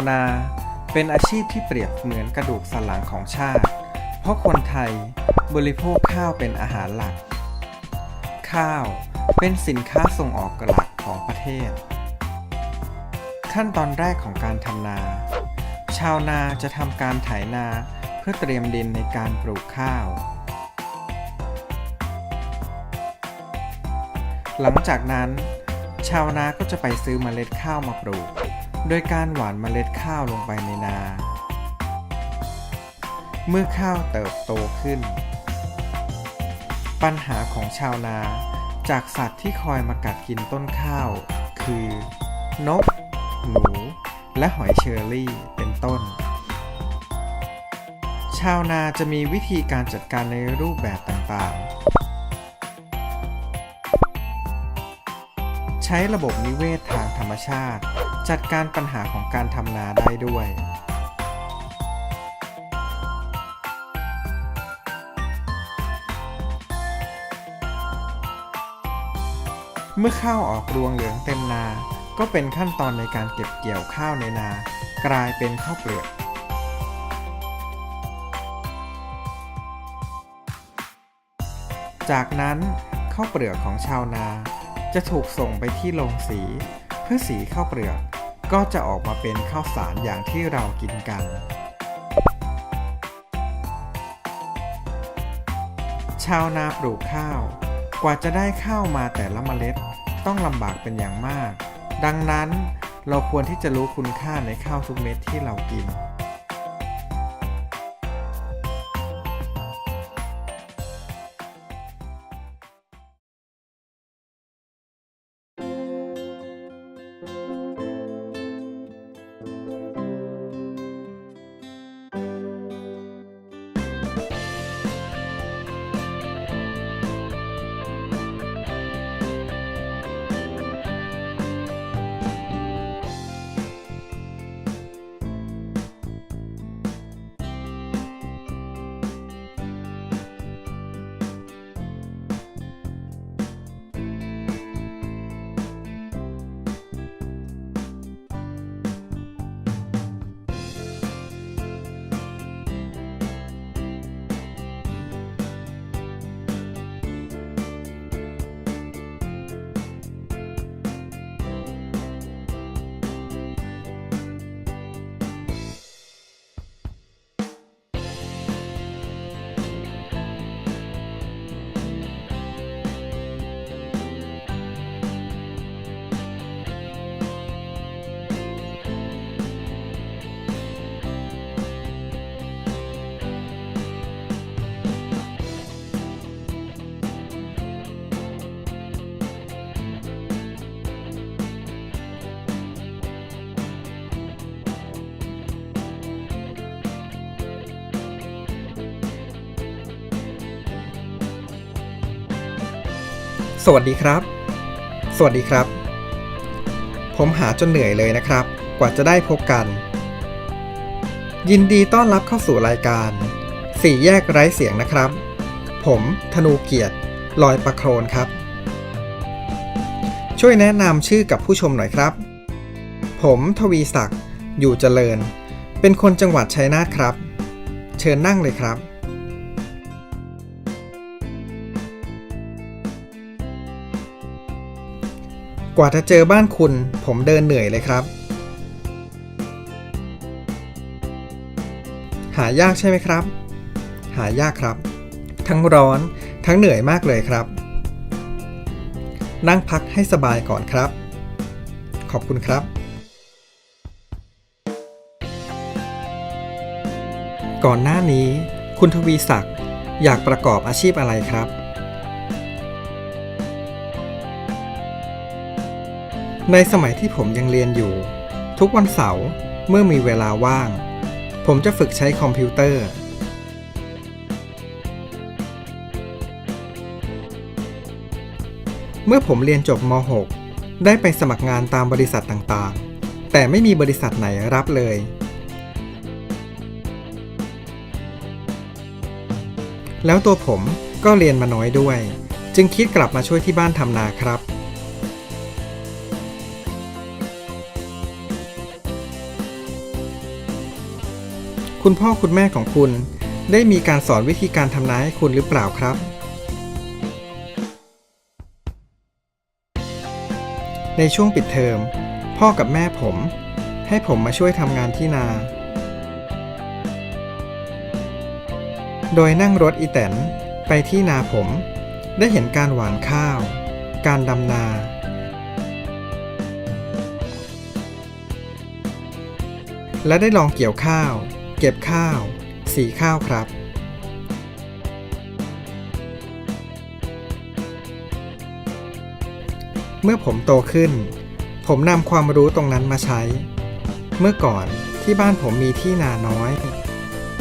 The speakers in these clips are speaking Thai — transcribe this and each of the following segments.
วนา เป็นอาชีพที่เปรียบเหมือนกระดูกสันหลังของชาติ เพราะคนไทยบริโภคข้าวเป็นอาหารหลัก ข้าวเป็นสินค้าส่งออกหลักของประเทศ ขั้นตอนแรกของการทำนา ชาวนาจะทำการไถนาเพื่อเตรียมดินในการปลูกข้าว หลังจากนั้น ชาวนาก็จะไปซื้อเมล็ดข้าวมาปลูก โดยการหว่านเมล็ดข้าวลงไปในนา เมื่อข้าวเติบโตขึ้น ปัญหาของชาวนาจากสัตว์ที่คอยมากัดกินต้นข้าว คือ นก หนู และหอยเชอรี่เป็นต้น ชาวนาจะมีวิธีการจัดการในรูปแบบต่างๆ ใช้ระบบนิเวศทาง มชาติ จัดการปัญหาของการทำนาได้ด้วยเมื่อข้าวออกรวงเหลืองเต็มนา ก็เป็นขั้นตอนในการเก็บเกี่ยวข้าวในนา กลายเป็นข้าวเปลือก จากนั้นข้าวเปลือกของชาวนาจะถูกส่งไปที่โรงสี พื่อสีข้าวเปลือกก็จะออกมาเป็นข้าวสารอย่างที่เรากินกัน ชาวนาปลูกข้าว กว่าจะได้ข้าวมาแต่ละเมล็ดต้องลำบากเป็นอย่างมาก ดังนั้นเราควรที่จะรู้คุณค่าในข้าวทุกเม็ดที่เรากิน สวัสดีครับ สวัสดีครับ ผมหาจนเหนื่อยเลยนะครับ กว่าจะได้พบกัน ยินดีต้อนรับเข้าสู่รายการ สี่แยกไร้เสียงนะครับ ผมธนูเกียรติลอยประโคลนครับ ช่วยแนะนำชื่อกับผู้ชมหน่อยครับ ผมทวีศักดิ์อยู่เจริญ เป็นคนจังหวัดชัยนาทครับ เชิญนั่งเลยครับ กว่าจะเจอบ้านคุณ ผมเดินเหนื่อยเลยครับ หายากใช่ไหมครับ หายากครับ ทั้งร้อนทั้งเหนื่อยมากเลยครับ นั่งพักให้สบายก่อนครับ ขอบคุณครับ ก่อนหน้านี้ คุณทวีศักดิ์อยากประกอบอาชีพอะไรครับ ในสมัยที่ผมยังเรียนอยู่ ทุกวันเสาร์เมื่อมีเวลาว่าง ผมจะฝึกใช้คอมพิวเตอร์ เมื่อผมเรียนจบม .6 ได้ไปสมัครงานตามบริษัทต่างๆ แต่ไม่มีบริษัทไหนรับเลย แล้วตัวผมก็เรียนมาน้อยด้วย จึงคิดกลับมาช่วยที่บ้านทำนาครับ คุณพ่อคุณแม่ของคุณ ได้มีการสอนวิธีการทำนาให้คุณหรือเปล่าครับ ในช่วงปิดเทอม พ่อกับแม่ผม ให้ผมมาช่วยทำงานที่นา โดยนั่งรถอีแตนไปที่นาผม ได้เห็นการหวานข้าว การดำนาและได้ลองเกี่ยวข้าว เก็บข้าว สีข้าวครับ เมื่อผมโตขึ้น ผมนำความรู้ตรงนั้นมาใช้ เมื่อก่อนที่บ้านผมมีที่นาน้อย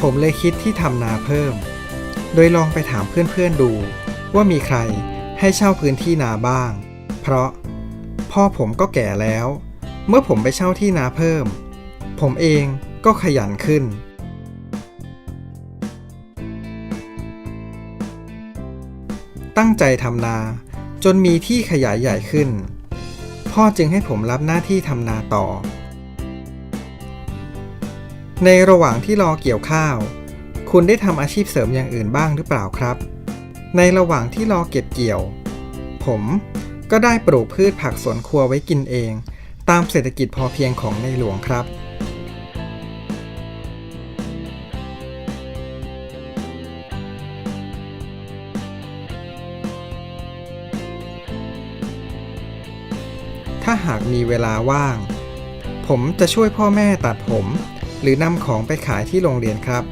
ผมเลยคิดที่ทำนาเพิ่ม โดยลองไปถามเพื่อนๆดูว่ามีใครให้เช่าพื้นที่นาบ้าง เพราะพ่อผมก็แก่แล้ว เมื่อผมไปเช่าที่นาเพิ่ม ผมเองก็ขยันขึ้น ตั้งใจทำนา จนมีที่ขยายใหญ่ขึ้น พ่อจึงให้ผมรับหน้าที่ทำนาต่อ ในระหว่างที่รอเกี่ยวข้าว คุณได้ทำอาชีพเสริมอย่างอื่นบ้างหรือเปล่าครับ ในระหว่างที่รอเก็บเกี่ยว ผมก็ได้ปลูกพืชผักสวนครัวไว้กินเอง ตามเศรษฐกิจพอเพียงของในหลวงครับ หากมีเวลาว่าง ผมจะช่วยพ่อแม่ตัดผม หรือนำของไปขายที่โรงเรียนครับ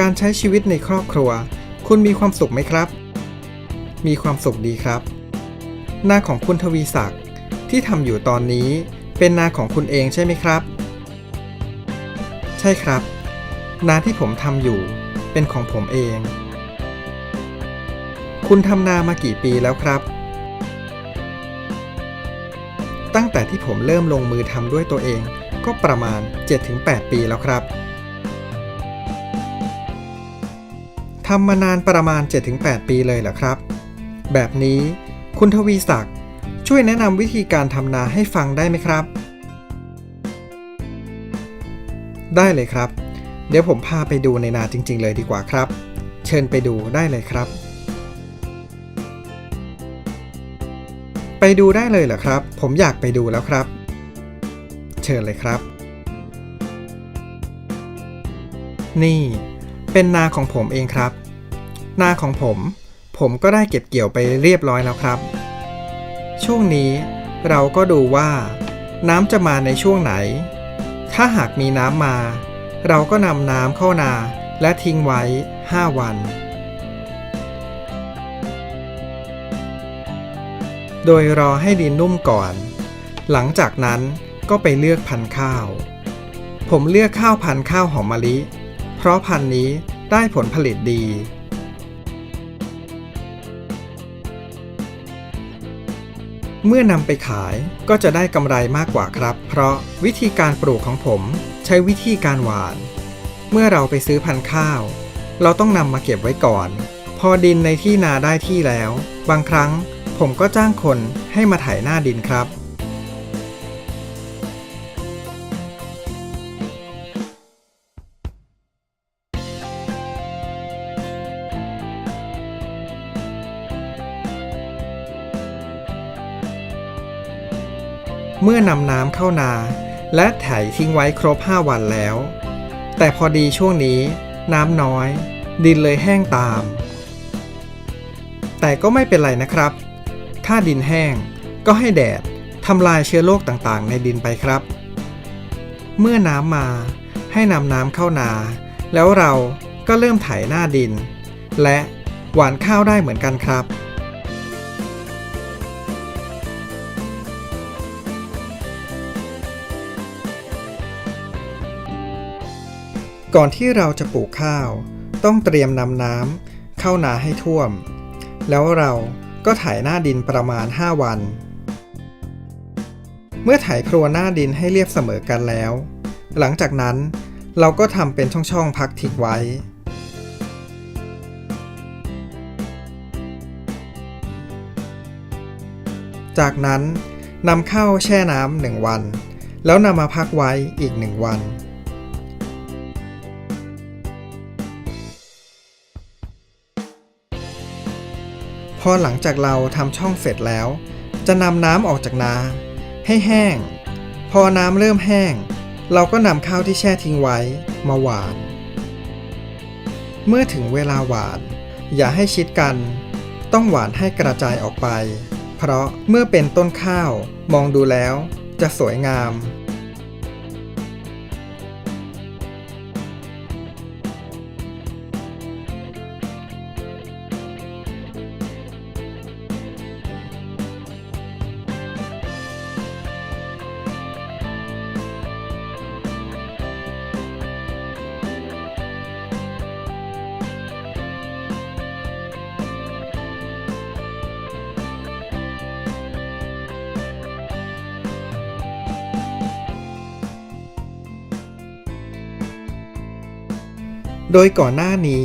การใช้ชีวิตในครอบครัว คุณมีความสุขไหมครับ มีความสุขดีครับ นาของคุณทวีศักดิ์ที่ทำอยู่ตอนนี้เป็นนาของคุณเองใช่ไหมครับ ใช่ครับ นาที่ผมทำอยู่เป็นของผมเอง คุณทำนามากี่ปีแล้วครับ ตั้งแต่ที่ผมเริ่มลงมือทำด้วยตัวเอง ก็ประมาณ 7-8 ปีแล้วครับทำมานานประมาณ 7-8 ปีเลยเหรอครับ แบบนี้คุณทวีศักดิ์ช่วยแนะนำวิธีการทำนาให้ฟังได้ไหมครับ ได้เลยครับ เดี๋ยวผมพาไปดูในนาจริง ๆ เลยดีกว่าครับ เชิญไปดูได้เลยครับ ไปดูได้เลยเหรอครับ ผมอยากไปดูแล้วครับ เชิญเลยครับ นี่ เป็นนาของผมเองครับ นาของผม ผมก็ได้เก็บเกี่ยวไปเรียบร้อยแล้วครับ ช่วงนี้เราก็ดูว่า น้ำจะมาในช่วงไหน ถ้าหากมีน้ำมา เราก็นำน้ำเข้านาและทิ้งไว้ 5 วัน โดยรอให้ดินนุ่มก่อน หลังจากนั้นก็ไปเลือกพันธุ์ข้าว ผมเลือกข้าวพันธุ์ข้าวหอมมะลิ เพราะพันธุ์นี้ได้ผลผลิตดี เมื่อนำไปขายก็จะได้กำไรมากกว่าครับ เพราะวิธีการปลูกของผมใช้วิธีการหวาน เมื่อเราไปซื้อพันธุ์ข้าว เราต้องนำมาเก็บไว้ก่อน พอดินในที่นาได้ที่แล้ว บางครั้ง ผมก็จ้างคนให้มาไถหน้าดินครับ เมื่อนำน้ำเข้านา และไถทิ้งไว้ครบ 5 วันแล้ว แต่พอดีช่วงนี้น้ำน้อย ดินเลยแห้งตาม แต่ก็ไม่เป็นไรนะครับ ถ้าดินแห้ง ก็ให้แดดทำลายเชื้อโรคต่างๆ ในดินไปครับ เมื่อน้ำมาให้นำน้ำเข้านา แล้วเราก็เริ่มไถหน้าดิน และหว่านข้าวได้เหมือนกันครับ ก่อนที่เราจะปลูกข้าว ต้องเตรียมนำน้ำเข้านาให้ท่วม แล้วเรา ก็ไถหน้าดินประมาณ 5 วัน เมื่อไถพรวนหน้าดินให้เรียบเสมอกันแล้ว หลังจากนั้นเราก็ทำเป็นช่องๆพักทิ้งไว้ จากนั้นนำเข้าแช่น้ำหนึ่งวัน แล้วนำมาพักไว้อีกหนึ่งวัน อหลังจากเราทำช่องเสร็จแล้ว จะนำน้ำออกจากนา ให้แห้ง พอน้ำเริ่มแห้ง เราก็นำข้าวที่แช่ทิ้งไว้มาหวาน เมื่อถึงเวลาหวาน อย่าให้ชิดกัน ต้องหวานให้กระจายออกไป เพราะเมื่อเป็นต้นข้าวมองดูแล้วจะสวยงาม โดยก่อนหน้านี้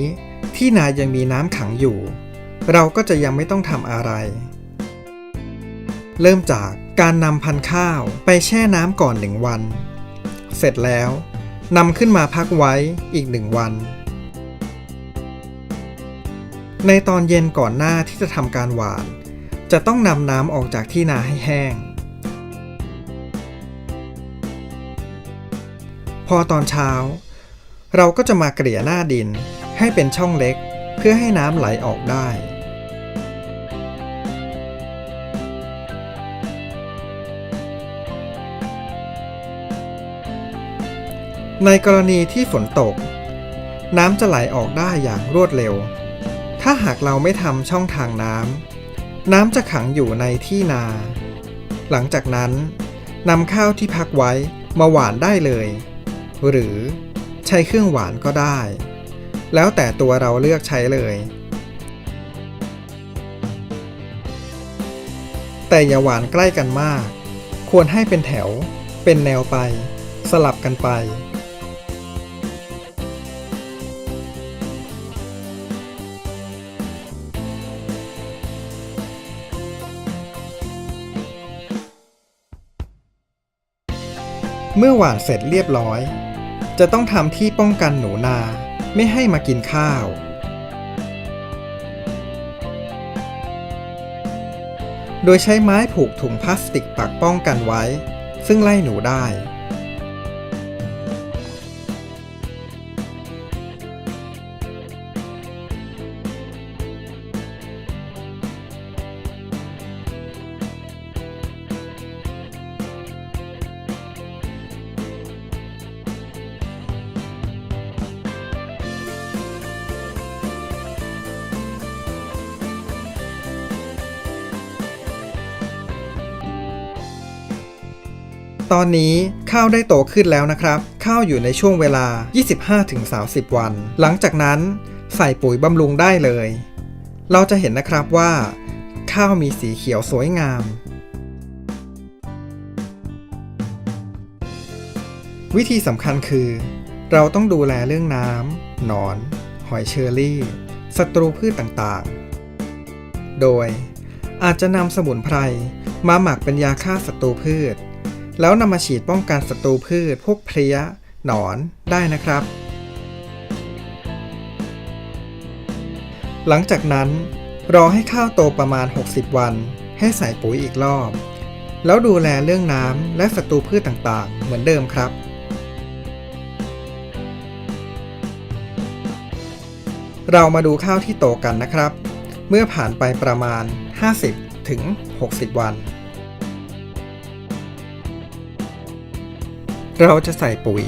ที่นายังมีน้ำขังอยู่ เราก็จะยังไม่ต้องทำอะไร เริ่มจากการนำพันธุ์ข้าวไปแช่น้ำก่อนหนึ่งวัน เสร็จแล้วนำขึ้นมาพักไว้อีกหนึ่งวัน ในตอนเย็นก่อนหน้าที่จะทำการหวาน จะต้องนำน้ำออกจากที่นาให้แห้ง พอตอนเช้า เราก็จะมาเกลี่ยหน้าดินให้เป็นช่องเล็กเพื่อให้น้ำไหลออกได้ ในกรณีที่ฝนตก น้ำจะไหลออกได้อย่างรวดเร็ว ถ้าหากเราไม่ทำช่องทางน้ำน้ำจะขังอยู่ในที่นา หลังจากนั้นนำข้าวที่พักไว้มาหวานได้เลย หรือ ใช้เครื่องหวานก็ได้ แล้วแต่ตัวเราเลือกใช้เลย แต่อย่าหวานใกล้กันมาก ควรให้เป็นแถว เป็นแนวไป สลับกันไป เมื่อหวานเสร็จเรียบร้อย จะต้องทำที่ป้องกันหนูนาไม่ให้มากินข้าว โดยใช้ไม้ผูกถุงพลาสติกปักป้องกันไว้ ซึ่งไล่หนูได้ อนนี้ข้าวได้โตขึ้นแล้วนะครับ ข้าวอยู่ในช่วงเวลา 25-30 วัน หลังจากนั้นใส่ปุ๋ยบำรุงได้เลย เราจะเห็นนะครับว่า ข้าวมีสีเขียวสวยงาม วิธีสำคัญคือ เราต้องดูแลเรื่องน้ำหนอน หอยเชอรี่ศัตรูพืชต่างๆ โดยอาจจะนำสมุนไพรมาหมักเป็นยาฆ่าศัตรูพืช แล้วนำมาฉีดป้องกันศัตรูพืช พวกเพลี้ย หนอนได้นะครับ หลังจากนั้น รอให้ข้าวโตประมาณ 60 วัน ให้ใส่ปุ๋ยอีกรอบ แล้วดูแลเรื่องน้ำและศัตรูพืชต่างๆ เหมือนเดิมครับเรามาดูข้าวที่โตกันนะครับ เมื่อผ่านไปประมาณ 50 ถึง 60 วัน เราจะใส่ปุ๋ย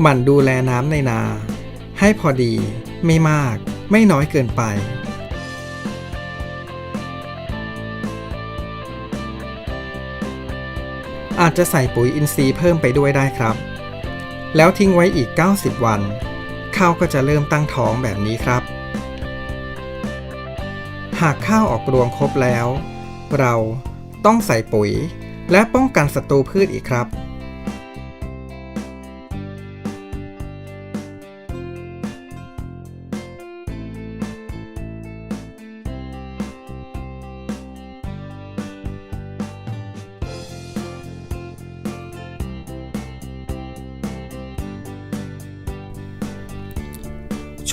หมั่นดูแลน้ำในนา ให้พอดี ไม่มาก ไม่น้อยเกินไป อาจจะใส่ปุ๋ยอินทรีย์เพิ่มไปด้วยได้ครับ แล้วทิ้งไว้อีก 90 วัน ข้าวก็จะเริ่มตั้งท้องแบบนี้ครับ หากข้าวออกรวงครบแล้ว เราต้องใส่ปุ๋ยและป้องกันศัตรูพืชอีกครับ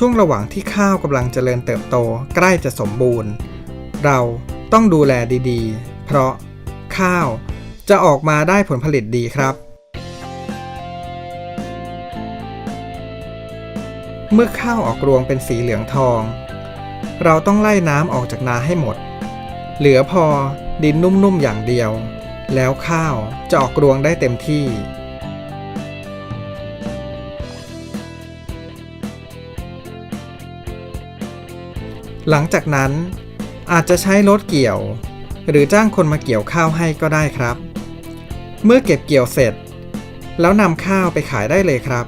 ช่วงระหว่างที่ข้าวกำลังเจริญเติบโตใกล้จะสมบูรณ์ เราต้องดูแลดีๆ เพราะข้าวจะออกมาได้ผลผลิตดีครับ เมื่อข้าวออกรวงเป็นสีเหลืองทอง เราต้องไล่น้ำออกจากนาให้หมด เหลือพอดินนุ่มๆอย่างเดียว แล้วข้าวจะออกรวงได้เต็มที่ หลังจากนั้นอาจจะใช้รถเกี่ยว หรือจ้างคนมาเกี่ยวข้าวให้ก็ได้ครับ เมื่อเก็บเกี่ยวเสร็จ แล้วนำข้าวไปขายได้เลยครับ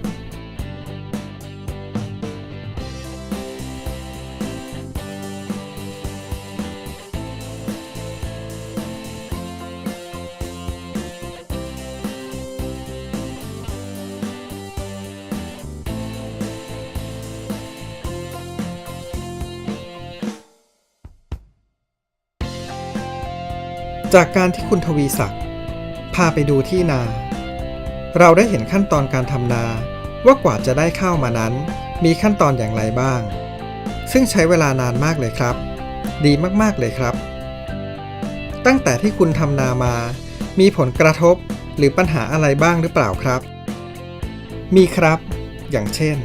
จากการที่คุณทวีศักดิ์พาไปดูที่นา เราได้เห็นขั้นตอนการทำนาว่ากว่าจะได้ข้าวมานั้น มีขั้นตอนอย่างไรบ้าง ซึ่งใช้เวลานานมากเลยครับ ดีมากๆเลยครับ ตั้งแต่ที่คุณทำนามา มีผลกระทบหรือปัญหาอะไรบ้างหรือเปล่าครับ มีครับ อย่างเช่น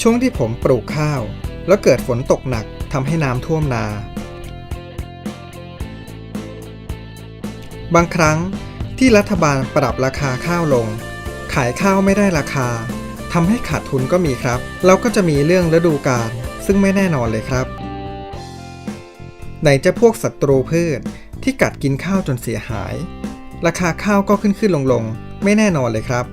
ช่วงที่ผมปลูกข้าว แล้วเกิดฝนตกหนักทำให้น้ำท่วมนา บางครั้งที่รัฐบาลปรับราคาข้าวลง ขายข้าวไม่ได้ราคาทำให้ขาดทุนก็มีครับ แล้วก็จะมีเรื่องฤดูกาลซึ่งไม่แน่นอนเลยครับ ไหนจะพวกศัตรูพืชที่กัดกินข้าวจนเสียหาย ราคาข้าวก็ขึ้นขึ้นลงลงไม่แน่นอนเลยครับ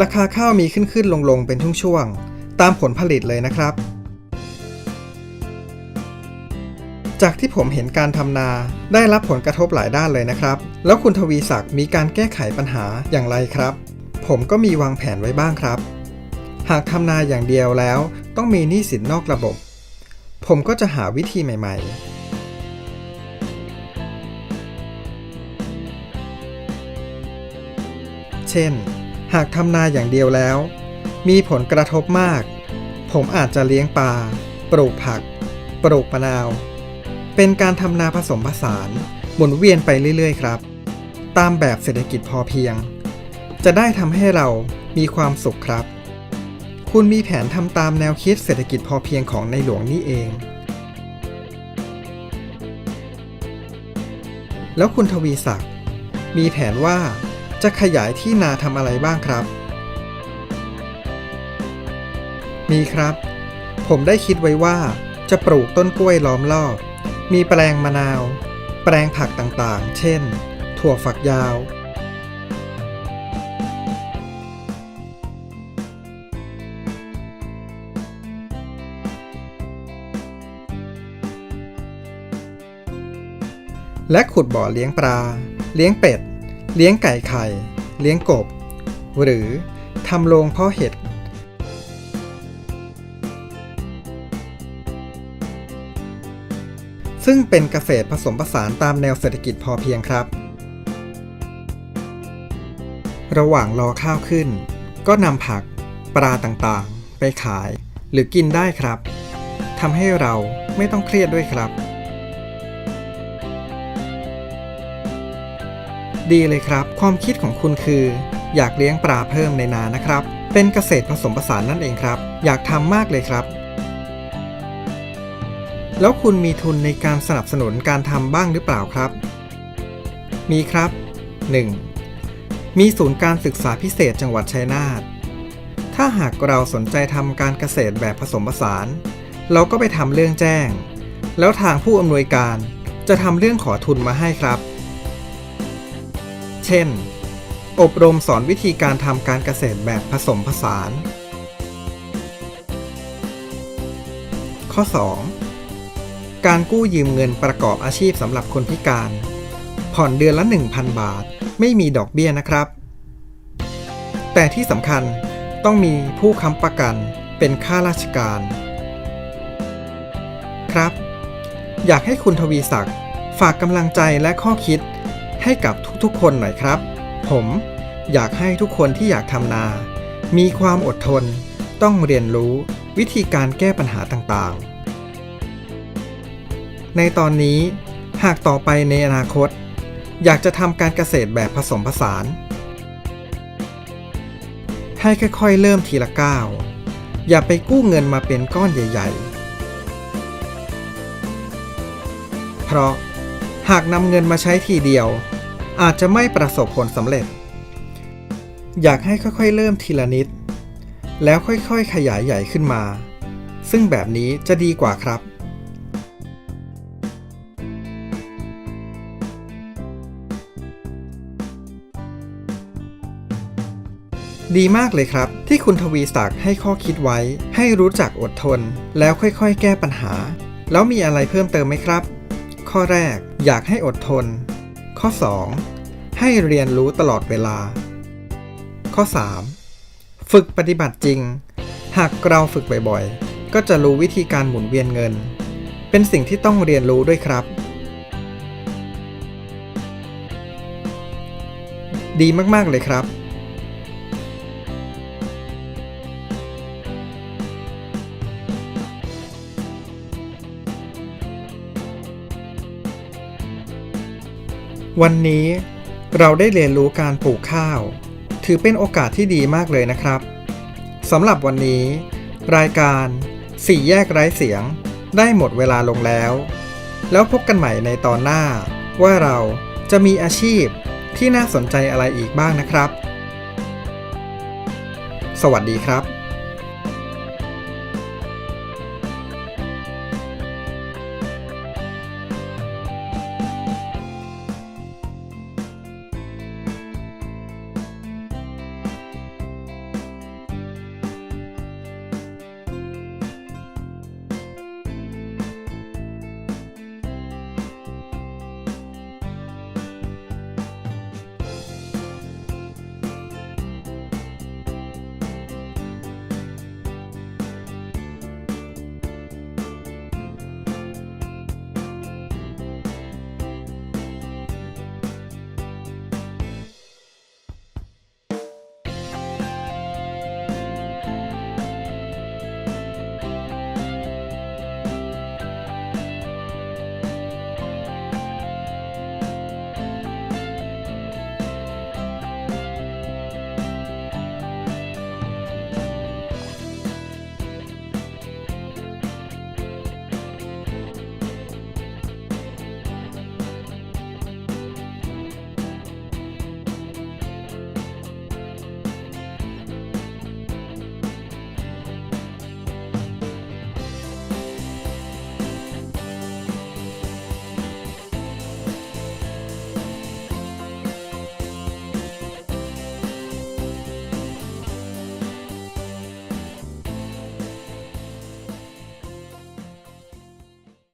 ราคาข้าวมีขึ้นขึ้นลงลงเป็นช่วงๆตามผลผลิตเลยนะครับ จากที่ผมเห็นการทำนา ได้รับผลกระทบหลายด้านเลยนะครับ แล้วคุณทวีศักดิ์มีการแก้ไขปัญหาอย่างไรครับ ผมก็มีวางแผนไว้บ้างครับ หากทำนาอย่างเดียวแล้ว ต้องมีหนี้สินนอกระบบ ผมก็จะหาวิธีใหม่ ๆเช่น หากทำนาอย่างเดียวแล้ว มีผลกระทบมาก ผมอาจจะเลี้ยงปลา ปลูกผัก ปลูกมะนาว เป็นการทำนาผสมผสานหมุนเวียนไปเรื่อยๆ ครับ ตามแบบเศรษฐกิจพอเพียง จะได้ทำให้เรามีความสุขครับ คุณมีแผนทำตามแนวคิดเศรษฐกิจพอเพียงของในหลวงนี่เอง แล้วคุณทวีศักดิ์มีแผนว่าจะขยายที่นาทำอะไรบ้างครับ มีครับ ผมได้คิดไว้ว่าจะปลูกต้นกล้วยล้อมรอบ มีแปลงมะนาว แปลงผักต่างๆ เช่น ถั่วฝักยาว และขุดบ่อเลี้ยงปลา เลี้ยงเป็ด เลี้ยงไก่ไข่ เลี้ยงกบ หรือทำโรงเพาะเห็ด ซึ่งเป็นเกษตรผสมผสานตามแนวเศรษฐกิจพอเพียงครับ ระหว่างรอข้าวขึ้น ก็นำผัก ปลาต่างๆ ไปขาย หรือกินได้ครับทำให้เราไม่ต้องเครียดด้วยครับ ดีเลยครับ ความคิดของคุณคือ อยากเลี้ยงปลาเพิ่มในนานะครับ เป็นเกษตรผสมผสานนั่นเองครับ อยากทำมากเลยครับ แล้วคุณมีทุนในการสนับสนุนการทำบ้างหรือเปล่าครับ มีครับ 1. มีศูนย์การศึกษาพิเศษจังหวัดชัยนาท ถ้าหากเราสนใจทำการเกษตรแบบผสมผสาน เราก็ไปทำเรื่องแจ้ง แล้วทางผู้อำนวยการจะทำเรื่องขอทุนมาให้ครับ เช่น อบรมสอนวิธีการทำการเกษตรแบบผสมผสาน ข้อ 2. การกู้ยืมเงินประกอบอาชีพสำหรับคนพิการ ผ่อนเดือนละ 1,000 บาท ไม่มีดอกเบี้ยนะครับ แต่ที่สำคัญต้องมีผู้ค้ำประกันเป็นข้าราชการ ครับ อยากให้คุณทวีศักดิ์ฝากกำลังใจและข้อคิดให้กับทุกๆ คนหน่อยครับ ผมอยากให้ทุกคนที่อยากทำนา มีความอดทน ต้องเรียนรู้วิธีการแก้ปัญหาต่างๆ ในตอนนี้หากต่อไปในอนาคต อยากจะทำการเกษตรแบบผสมผสาน ให้ค่อยๆ เริ่มทีละก้าว อย่าไปกู้เงินมาเป็นก้อนใหญ่ ๆ เพราะหากนำเงินมาใช้ทีเดียว อาจจะไม่ประสบผลสำเร็จ อยากให้ค่อยๆ เริ่มทีละนิด แล้วค่อยๆ ขยายใหญ่ขึ้นมา ซึ่งแบบนี้จะดีกว่าครับ ดีมากเลยครับ ที่คุณทวีศักดิ์ให้ข้อคิดไว้ ให้รู้จักอดทน แล้วค่อยๆ แก้ปัญหา แล้วมีอะไรเพิ่มเติมไหมครับ ข้อแรกอยากให้อดทน ข้อ 2 ให้เรียนรู้ตลอดเวลา ข้อ 3 ฝึกปฏิบัติจริง หากเราฝึกบ่อยๆ ก็จะรู้วิธีการหมุนเวียนเงิน เป็นสิ่งที่ต้องเรียนรู้ด้วยครับดีมาก ๆ เลยครับ วันนี้เราได้เรียนรู้การปลูกข้าว ถือเป็นโอกาสที่ดีมากเลยนะครับสำหรับวันนี้ รายการสี่แยกไร้เสียงได้หมดเวลาลงแล้ว แล้วพบกันใหม่ในตอนหน้า ว่าเราจะมีอาชีพที่น่าสนใจอะไรอีกบ้างนะครับ สวัสดีครับ